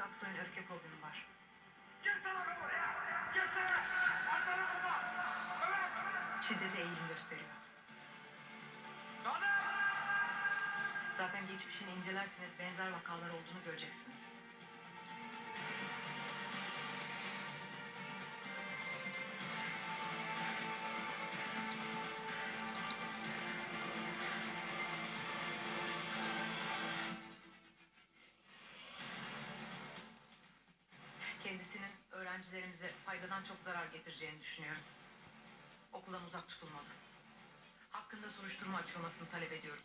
Aksoy'un öfke problemi var. Şiddete eğilim gösteriyor. Zaten geçmişini incelerseniz benzer vakalar olduğunu göreceksiniz. Kendisinin öğrencilerimize faydadan çok zarar getireceğini düşünüyorum. Okuldan uzak tutulmalı. Hakkında soruşturma açılmasını talep ediyorum.